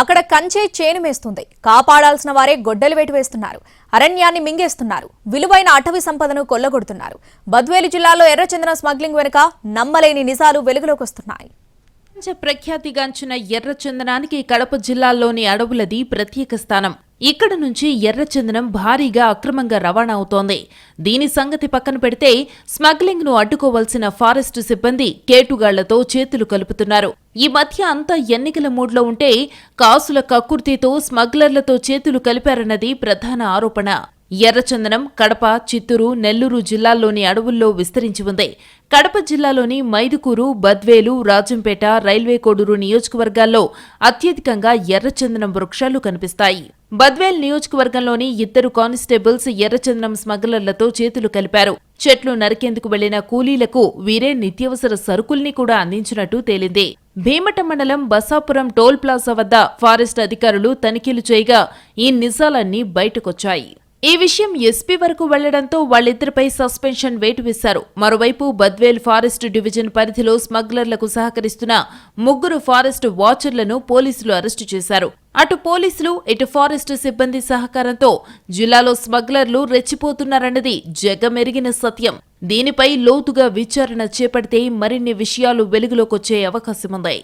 అక్కడ కంచే చేను వేస్తుంది కాపాడాల్సిన వారే గొడ్డలు వేటు వేస్తున్నారు. అరణ్యాన్ని మింగేస్తున్నారు. విలువైన అటవీ సంపదను కొల్లగొడుతున్నారు. బద్వేలు జిల్లాలో ఎర్రచందనం స్మగ్లింగ్ వెనుక నమ్మలేని నిజాలు వెలుగులోకి వస్తున్నాయి. ప్రఖ్యాతిగాంచిన ఎర్రచందనానికి కడప జిల్లాలోని అడవులది ప్రత్యేక స్థానం. ఇక్కడ నుంచి ఎర్రచందనం భారీగా అక్రమంగా రవాణా అవుతోంది. దీని సంగతి పక్కన పెడితే స్మగ్లింగ్ను అడ్డుకోవాల్సిన ఫారెస్ట్ సిబ్బంది కేటుగాళ్ళతో చేతులు కలుపుతున్నారు. ఈ మధ్య అంతా ఎన్నికల మూడ్లో ఉంటే కాసుల కక్కుర్తితో స్మగ్లర్లతో చేతులు కలిపారన్నది ప్రధాన ఆరోపణ. ఎర్రచందనం కడప చిత్తూరు నెల్లూరు జిల్లాల్లోని అడవుల్లో విస్తరించి ఉంది. కడప జిల్లాలోని మైదుకూరు బద్వేలు రాజంపేట రైల్వే కోడూరు నియోజకవర్గాల్లో అత్యధికంగా ఎర్రచందనం వృక్షాలు కనిపిస్తాయి. బద్వేల్ నియోజకవర్గంలోని ఇద్దరు కానిస్టేబుల్స్ ఎర్రచందనం స్మగ్లర్లతో చేతులు కలిపారు. చెట్లు నరికేందుకు వెళ్ళిన కూలీలకు వీరే నిత్యావసర సరుకుల్ని కూడా అందించినట్టు తేలింది. భీమట మండలం బసాపురం టోల్ ప్లాజా వద్ద ఫారెస్ట్ అధికారులు తనిఖీలు చేయగా ఈ నిజాలన్నీ బయటకొచ్చాయి. ఈ విషయం ఎస్పీ వరకు వెళ్ళడంతో వాళ్ళిద్దరిపై సస్పెన్షన్ వేటు వేశారు. మరోవైపు బద్వేల్ ఫారెస్ట్ డివిజన్ పరిధిలో స్మగ్లర్లకు సహకరిస్తున్న ముగ్గురు ఫారెస్ట్ వాచర్లను పోలీసులు అరెస్టు చేశారు. అటు పోలీసులు ఇటు ఫారెస్ట్ సిబ్బంది సహకారంతో జిల్లాలో స్మగ్లర్లు రెచ్చిపోతున్నారన్నది జగమెరిగిన సత్యం. దీనిపై లోతుగా విచారణ చేపడితే మరిన్ని విషయాలు వెలుగులోకొచ్చే అవకాశముంది.